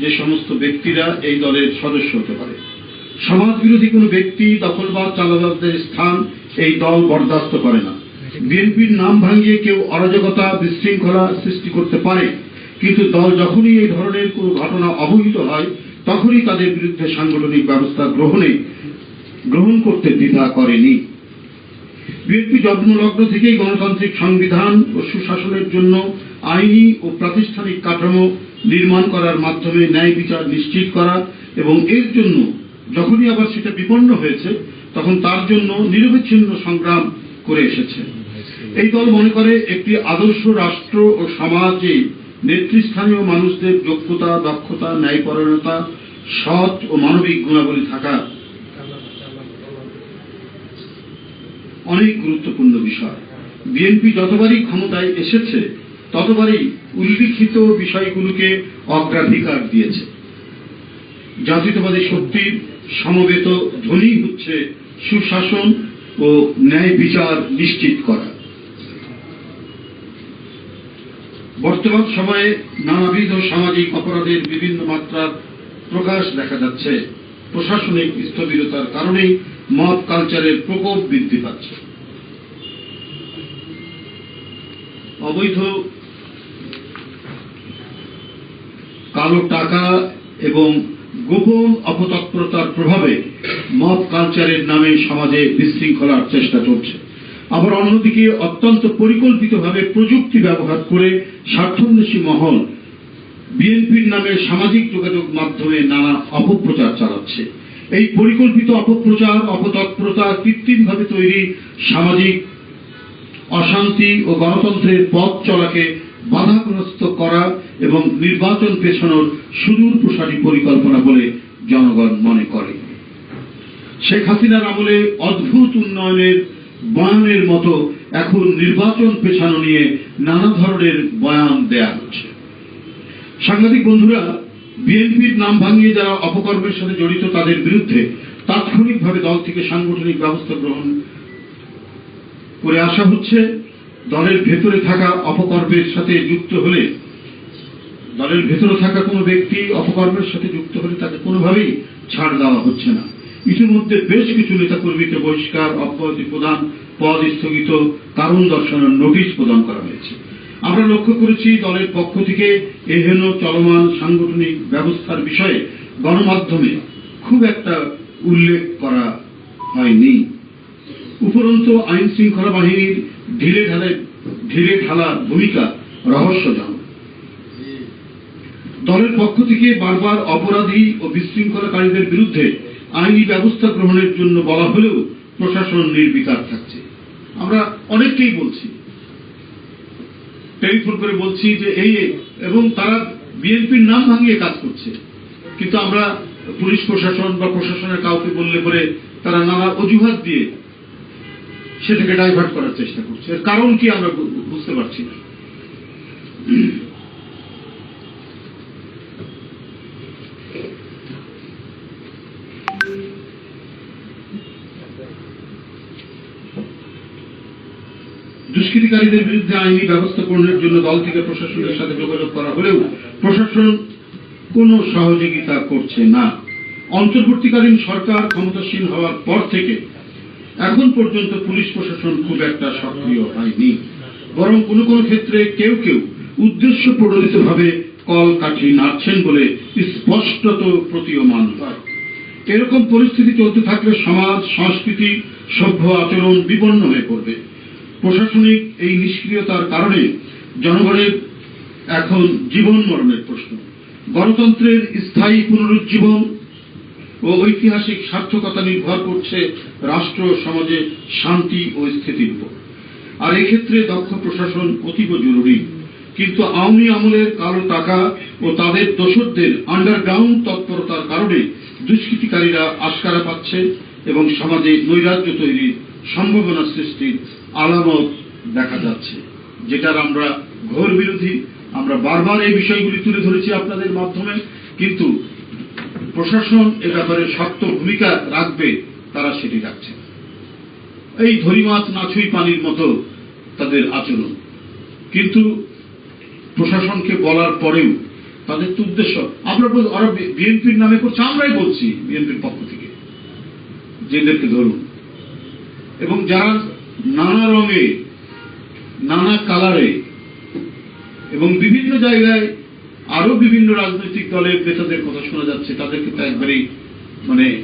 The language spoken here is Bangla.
যে সমস্ত ব্যক্তিরা এই দলের সদস্য হতে পারে। সমাজ বিরোধী কোনো ব্যক্তি দখলবাদ চালাবাদের স্থান এই দল বরদাস্ত করে না। বিএনপির নাম ভাঙিয়ে কেউ অরাজকতা, বিশৃঙ্খলা সৃষ্টি করতে পারে, কিন্তু দল যখনই এই ধরনের কোনো ঘটনা অবহিত হয়, তখনই তাদের বিরুদ্ধে সাংগঠনিক ব্যবস্থা গ্রহণে, গ্রহণ করতে দ্বিধা করেনি। বিএনপি জন্মলগ্ন থেকেই গণতান্ত্রিক সংবিধান ও সুশাসনের জন্য আইনি ও প্রাতিষ্ঠানিক কাঠামো নির্মাণ করার মাধ্যমে ন্যায় বিচার নিশ্চিত করা এবং এর জন্য যখনই আবার সেটা বিপন্ন হয়েছে, তখন তার জন্য নিরবিচ্ছিন্ন সংগ্রাম করে এসেছে। এই দল মনে করে একটি আদর্শ রাষ্ট্র ও সমাজে নেতৃস্থানীয় মানুষদের যোগ্যতা দক্ষতা, ন্যায়পরায়ণতা, সৎ ও মানবিক গুণাবলী থাকা অনেক গুরুত্বপূর্ণ বিষয়। বিএনপি যতবারই ক্ষমতায় এসেছে ততবারই উল্লিখিত বিষয়গুলোকে অগ্রাধিকার দিয়েছে। জাতীয়তাবাদী শক্তির সমবেত ধ্বনি হচ্ছে সুশাসন ও ন্যায় বিচার নিশ্চিত করা। বর্তমান সময়ে নানাবিধ সামাজিক অপরাধের বিভিন্ন মাত্রার প্রকাশ দেখা যাচ্ছে। প্রশাসনিক স্থবিরতার কারণেই মব কালচারের প্রকোপ বৃদ্ধি পাচ্ছে। অবৈধ কালো টাকা এবং গোপন অপতৎপরতার প্রভাবে মব কালচারের নামে সমাজে বিশৃঙ্খলার চেষ্টা চলছে। আবার অন্যদিকে অত্যন্ত পরিকল্পিতভাবে প্রযুক্তি ব্যবহার করে স্বার্থন্বেষী মহল বিএনপির নামে সামাজিক যোগাযোগ মাধ্যমে নানা অপপ্রচার চালাচ্ছে। এই পরিকল্পিত অপপ্রচার, অপতৎপরতা কৃত্রিমভাবে তৈরি সামাজিক অশান্তি ও গণতন্ত্রের পথ চলাকে বাধাগ্রস্ত করা এবং নির্বাচন পেছানোর সুদূর প্রসারী পরিকল্পনা বলে জনগণ মনে করে। শেখ হাসিনার আমলে অদ্ভুত উন্নয়নের বয়ানের মতো এখন নির্বাচন পেছানো নিয়ে নানা ধরনের বয়ান দেয়া হচ্ছে। সাংবাদিক বন্ধুরা, বিএনপির নাম ভাঙিয়ে যারা অপকর্মের সাথে জড়িত তাদের বিরুদ্ধে তাৎক্ষণিকভাবে দল থেকে সাংগঠনিক ব্যবস্থা গ্রহণ করে আসা হচ্ছে। দলের ভেতরে থাকা অপকর্মের সাথে যুক্ত হলে দলের ভেতরে থাকা কোনো ব্যক্তি অপকর্মের সাথে যুক্ত হলে তাকে কোনোভাবেই ছাড় দেওয়া হচ্ছে না। ইতিমধ্যে বেশ কিছু নেতাকর্মীকে বহিষ্কার, অব্যাহতি প্রদান, পদ স্থগিত, কারণ দর্শানোর নোটিশ প্রদান করা হয়েছে। আমরা লক্ষ্য করেছি দলের পক্ষ থেকে এহেন চলমান সাংগঠনিক ব্যবস্থার বিষয়ে গণমাধ্যমে খুব একটা উল্লেখ করা হয়নি। উপরন্ত আইন শৃঙ্খলা বাহিনীর ঢিলে ঢালে ঢিলে ঢালা ভূমিকা রহস্যজনক। দলের পক্ষ থেকে বারবার অপরাধী ও বিশৃঙ্খলাকারীদের বিরুদ্ধে আইনি ব্যবস্থা গ্রহণের জন্য বলা হলেও প্রশাসন নির্বিকার থাকছে। আমরা অনেককেই বলছি। টেলিফোন করে বলছি যে এই এবং তারা বিএনপির নাম ভাঙিয়ে কাজ করছে। কিন্তু আমরা পুলিশ প্রশাসন বা প্রশাসনের কাউকে বললে পরে তারা নানা অজুহাত দিয়ে সেটাকে ডাইভার্ট করার চেষ্টা করছে। কারণ কি আমরা বুঝতে পারছি না। দুষ্কৃতিকারীদের বিরুদ্ধে আইনি ব্যবস্থা গ্রহণের জন্য দল থেকে প্রশাসনের সাথে যোগাযোগ করা হলেও প্রশাসন কোনো সহযোগিতা করছে না। অন্তর্বর্তীকালীন সরকার ক্ষমতাসীন হওয়ার পর থেকে এখন পর্যন্ত পুলিশ প্রশাসন খুব একটা সক্রিয় হয়নি। বরং কোনো কোনো ক্ষেত্রে কেউ কেউ উদ্দেশ্য প্রণোদিতভাবে কল কাঠি নাড়ছেন বলে স্পষ্টত প্রতীয়মান হয়। এরকম পরিস্থিতি চলতে থাকলে সমাজ, সংস্কৃতি, সভ্য আচরণ বিপন্ন হয়ে পড়বে। প্রশাসনিক এই নিষ্ক্রিয়তার কারণে জনগণের এখন জীবন মরণের প্রশ্ন। গণতন্ত্রের স্থায়ী পুনরুজ্জীবন ও ঐতিহাসিক সার্থকতা নির্ভর করছে রাষ্ট্র, সমাজে শান্তি ও স্থিতির উপর। আর এক্ষেত্রে দক্ষ প্রশাসন অতীব জরুরি। কিন্তু আওয়ামী আমলের কালো টাকা ও তাদের দোষরদের আন্ডারগ্রাউন্ড তৎপরতার কারণে দুষ্কৃতিকারীরা আস্কারা পাচ্ছে এবং সমাজে নৈরাজ্য তৈরির সম্ভাবনা সৃষ্টির আলামত দেখা যাচ্ছে, যেটার আমরা ঘোর বিরোধী। আমরা বারবার এই বিষয়গুলি তুলে ধরেছি আপনাদের মাধ্যমে, কিন্তু প্রশাসন এ ব্যাপারে শক্ত ভূমিকা রাখবে, তারা সেটি রাখছে এই ধরি মাছ নাছুই পানির মতো তাদের আচরণ। কিন্তু প্রশাসনকে বলার পরেও তাদের তো উদ্দেশ্য, আমরা ওরা বিএনপির নামে করছে, আমরাই বলছি বিএনপির পক্ষ থেকে। যে এদেরকে ধরুন। এবং যারা নানা রঙে, নানা কালারে এবং বিভিন্ন জায়গায় আরও বিভিন্ন রাজনৈতিক দলের নেতাদের কথা শোনা যাচ্ছে। তাদেরকে তো একবারেই মানে